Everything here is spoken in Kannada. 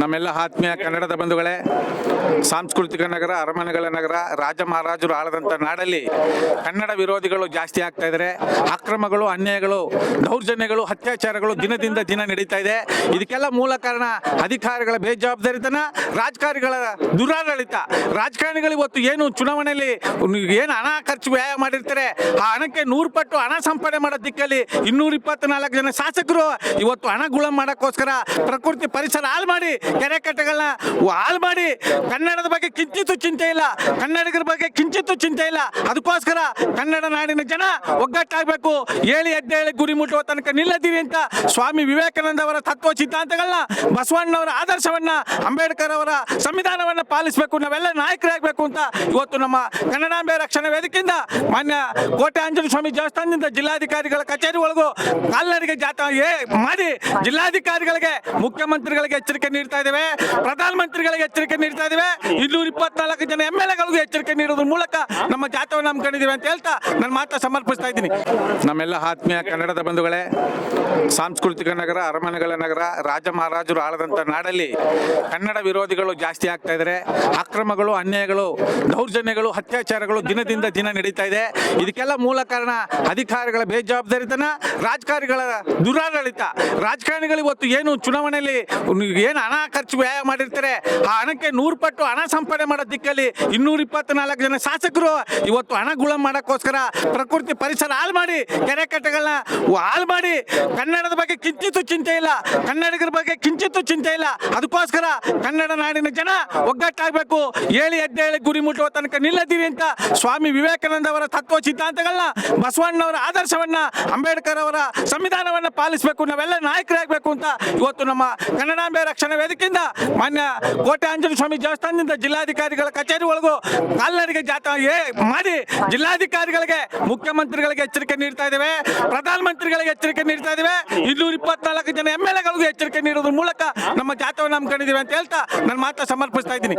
ನಮ್ಮೆಲ್ಲ ಆತ್ಮೀಯ ಕನ್ನಡದ ಬಂಧುಗಳೇ, ಸಾಂಸ್ಕೃತಿಕ ನಗರ, ಅರಮನೆಗಳ ನಗರ, ರಾಜ ಮಹಾರಾಜರು ಆಳದಂಥ ನಾಡಲ್ಲಿ ಕನ್ನಡ ವಿರೋಧಿಗಳು ಜಾಸ್ತಿ ಆಗ್ತಾ ಇದ್ದಾರೆ ಅಕ್ರಮಗಳು, ಅನ್ಯಾಯಗಳು, ದೌರ್ಜನ್ಯಗಳು, ಅತ್ಯಾಚಾರಗಳು ದಿನದಿಂದ ದಿನ ನಡೀತಾ ಇದೆ. ಇದಕ್ಕೆಲ್ಲ ಮೂಲ ಕಾರಣ ಅಧಿಕಾರಿಗಳ ಬೇಜವಾಬ್ದಾರಿತನ, ರಾಜಕಾರಣಿಗಳ ದುರಾಡಳಿತ. ರಾಜಕಾರಣಿಗಳು ಇವತ್ತು ಏನು ಚುನಾವಣೆಯಲ್ಲಿ ಏನು ಹಣ ಖರ್ಚು ವ್ಯಯ ಮಾಡಿರ್ತಾರೆ, ಆ ಹಣಕ್ಕೆ ನೂರು ಪಟ್ಟು ಹಣ ಸಂಪಾದನೆ ಮಾಡೋ ದಿಕ್ಕಲ್ಲಿ ಇನ್ನೂರ ಜನ ಶಾಸಕರು ಇವತ್ತು ಹಣ ಗುಳ ಮಾಡೋಕ್ಕೋಸ್ಕರ ಪ್ರಕೃತಿ ಪರಿಸರ ಹಾಳು ಮಾಡಿ ಕೆರೆ ಕಟ್ಟೆಗಳನ್ನ ಹಾಳು ಮಾಡಿ ಕನ್ನಡದ ಬಗ್ಗೆ ಕಿಂಚಿತ್ತು ಚಿಂತೆ ಇಲ್ಲ, ಕನ್ನಡಿಗರ ಬಗ್ಗೆ ಕಿಂಚಿತ್ತು ಚಿಂತೆ ಇಲ್ಲ. ಅದಕ್ಕೋಸ್ಕರ ಕನ್ನಡ ನಾಡಿನ ಜನ ಒಗ್ಗಟ್ಟಾಗಬೇಕು. ಹೇಳಿ ಎದ್ದೇಳಿ ಗುರಿ ಮುಟ್ಟುವ ತನಕ ನಿಲ್ಲದಿರಿ ಅಂತ ಸ್ವಾಮಿ ವಿವೇಕಾನಂದ ಅವರ ತತ್ವ ಸಿದ್ಧಾಂತಗಳನ್ನ, ಬಸವಣ್ಣವರ ಆದರ್ಶವನ್ನ, ಅಂಬೇಡ್ಕರ್ ಅವರ ಸಂವಿಧಾನವನ್ನ ಪಾಲಿಸಬೇಕು. ನಾವೆಲ್ಲ ನಾಯಕರಾಗಬೇಕು ಅಂತ ಇವತ್ತು ನಮ್ಮ ಕನ್ನಡಾಂಬೆ ರಕ್ಷಣಾ ವೇದಿಕೆಯಿಂದ ಮಾನ್ಯ ಕೋಟೆ ಸ್ವಾಮಿ ದೇವಸ್ಥಾನದಿಂದ ಜಿಲ್ಲಾಧಿಕಾರಿಗಳ ಕಚೇರಿ ಒಳಗೂ ಕಾಲ್ನಡಿಗೆ ಜಾತ ಮಾಡಿ ಜಿಲ್ಲಾಧಿಕಾರಿಗಳಿಗೆ, ಮುಖ್ಯಮಂತ್ರಿಗಳಿಗೆ ಎಚ್ಚರಿಕೆ ನೀಡ್ತಾ ಇದ್ದೇವೆ. ಪ್ರಧಾನಮಂತ್ರಿಗಳಿಗೆ ಎಚ್ಚರಿಕೆ ನೀಡ್ತಾ ಇದ್ದೇವೆ. ಇನ್ನೂರ ಇಪ್ಪತ್ನಾಲ್ಕು ಜನ ಎಂ ಎಲ್ ಎಗಳಿಗೂ ಎಚ್ಚರಿಕೆ ನೀಡೋದ್ರ ಮೂಲಕ ನಮ್ಮ ಜಾತವ ನಮ್ ಕಂಡಿದೀವಿ ಅಂತ ಹೇಳ್ತಾ ನನ್ನ ಮಾತು ಸಮರ್ಪಿಸ್ತಾ ಇದ್ದೀನಿ. ನಮ್ಮೆಲ್ಲ ಆತ್ಮೀಯ ಕನ್ನಡದ ಬಂಧುಗಳೇ ಸಾಂಸ್ಕೃತಿಕ ನಗರ ಅರಮನೆಗಳ ನಗರ ರಾಜ ಮಹಾರಾಜರು ಆಳದಂತ ನಾಡಲ್ಲಿ ಕನ್ನಡ ವಿರೋಧಿಗಳು ಜಾಸ್ತಿ ಆಗ್ತಾ ಇದ್ದಾರೆ ಅಕ್ರಮಗಳು ಅನ್ಯಾಯಗಳು ದೌರ್ಜನ್ಯಗಳು ಅತ್ಯಾಚಾರಗಳು ದಿನದಿಂದ ದಿನ ನಡೀತಾ ಇದೆ. ಇದಕ್ಕೆಲ್ಲ ಮೂಲ ಕಾರಣ ಅಧಿಕಾರಿಗಳ ಬೇಜವಾಬ್ದಾರಿತನ ರಾಜಕಾರಣಿಗಳ ದುರಾಡಳಿತ. ರಾಜಕಾರಣಿಗಳು ಇವತ್ತು ಏನು ಚುನಾವಣೆಯಲ್ಲಿ ಏನು ಹಣ ಖರ್ಚು ವ್ಯಯ ಮಾಡಿರ್ತಾರೆ ಆ ಹಣಕ್ಕೆ ನೂರು ಪಟ್ಟು ಹಣ ಸಂಪಾದನೆ ಮಾಡೋ ದಿಕ್ಕಲ್ಲಿ ಇನ್ನೂರ ಇಪ್ಪತ್ನಾಲ್ಕು ಜನ ಶಾಸಕರು ಇವತ್ತು ಹಣ ಗುಳ ಮಾಡೋಕ್ಕೋಸ್ಕರ ಪ್ರಕೃತಿ ಪರಿಸರ ಹಾಳು ಮಾಡಿ, ಕೆರೆ ಕಟ್ಟೆಗಳನ್ನ ಹಾಳು ಮಾಡಿ, ಕನ್ನಡದ ಬಗ್ಗೆ ಕಿಂಚಿತ್ತು ಚಿಂತೆ ಇಲ್ಲ, ಕನ್ನಡಿಗರ ಬಗ್ಗೆ ಕಿಂಚಿತ್ತು ಚಿಂತೆ ಇಲ್ಲ. ಅದಕ್ಕೋಸ್ಕರ ಕನ್ನಡ ನಾಡಿನ ಜನ ಒಗ್ಗಟ್ಟಾಗಬೇಕು. ಹೇಳಿ ಎದ್ದೆ ಹೇಳಿ ಗುರಿ ಮುಟ್ಟುವ ತನಕ ನಿಲ್ಲದಿರಿ ಅಂತ ಸ್ವಾಮಿ ವಿವೇಕಾನಂದ ಅವರ ತತ್ವ ಸಿದ್ಧಾಂತಗಳನ್ನ, ಬಸವಣ್ಣವರ ಆದರ್ಶವನ್ನ, ಅಂಬೇಡ್ಕರ್ ಅವರ ಸಂವಿಧಾನವನ್ನ ಪಾಲಿಸಬೇಕು. ನಾವೆಲ್ಲ ನಾಯಕರಾಗಬೇಕು ಅಂತ ಇವತ್ತು ನಮ್ಮ ಕನ್ನಡಾಂಬೆ ರಕ್ಷಣಾ ವೇದಿಕೆಯಿಂದ ಮಾನ್ಯ ಕೋಟೆ ಆಂಜನೇಯ ಸ್ವಾಮಿ ದೇವಸ್ಥಾನದಿಂದ ಜಿಲ್ಲಾಧಿಕಾರಿಗಳ ಕಚೇರಿ ಒಳಗೂ ಕಾಲ್ನಡಿಗೆ ಜಾಥಾ ಏ ಮಾಡಿ ಜಿಲ್ಲಾಧಿಕಾರಿಗಳಿಗೆ, ಮುಖ್ಯಮಂತ್ರಿಗಳಿಗೆ ಎಚ್ಚರಿಕೆ ನೀಡ್ತಾ ಇದ್ದೇವೆ. ಪ್ರಧಾನಮಂತ್ರಿಗಳಿಗೆ ಎಚ್ಚರಿಕೆ ನೀಡ್ತಾ ಇದ್ದೇವೆ. ಇನ್ನೂರ ಇಪ್ಪತ್ನಾಲ್ಕು ಜನ ಎಂ ಎಲ್ ಎಗಳಿಗೂ ಎಚ್ಚರಿಕೆ ನೀಡೋದ್ರ ಮೂಲಕ ನಮ್ಮ ಜಾಥಾವನ್ನು ಹಮ್ಮಿಕೊಂಡಿದ್ದೀವಿ ಅಂತ ಹೇಳ್ತಾ ನನ್ನ ಮಾತು ಸಮರ್ಪಿಸ್ತಾ ಇದ್ದೀನಿ.